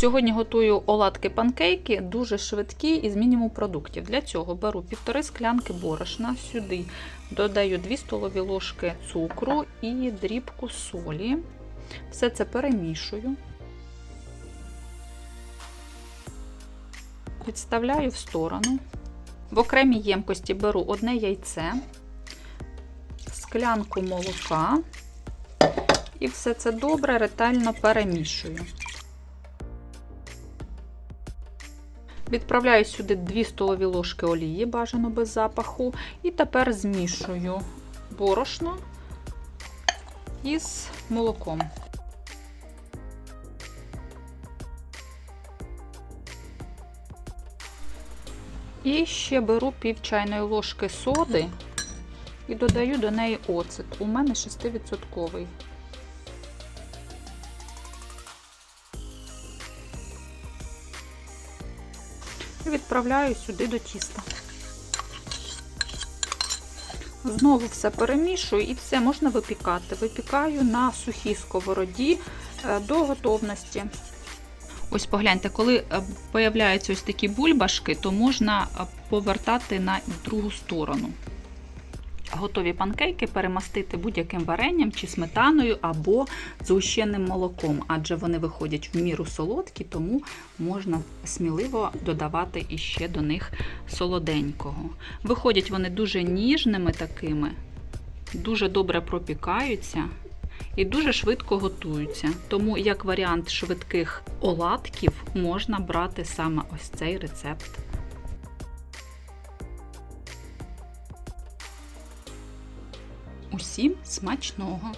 Сьогодні готую оладки панкейки, дуже швидкі і з мінімум продуктів. Для цього беру півтори склянки борошна, сюди додаю 2 столові ложки цукру і дрібку солі. Все це перемішую. Відставляю в сторону. В окремій ємкості беру одне яйце, склянку молока і все це добре ретельно перемішую. Відправляю сюди 2 столові ложки олії, бажано без запаху, і тепер змішую борошно із молоком. І ще беру пів чайної ложки соди і додаю до неї оцет. У мене 6%. І відправляю сюди до тіста. Знову все перемішую і все можна випікати. Випікаю на сухій сковороді е, до готовності. Ось погляньте, коли з'являються появляються ось такі бульбашки, то можна е, повертати на другу сторону. Готові панкейки перемастити будь-яким варенням чи сметаною або згущеним молоком, адже вони виходять в міру солодкі, тому можна сміливо додавати іще до них солоденького. Виходять вони дуже ніжними такими, дуже добре пропікаються і дуже швидко готуються. Тому, як варіант швидких оладків, можна брати саме ось цей рецепт. Усім смачного!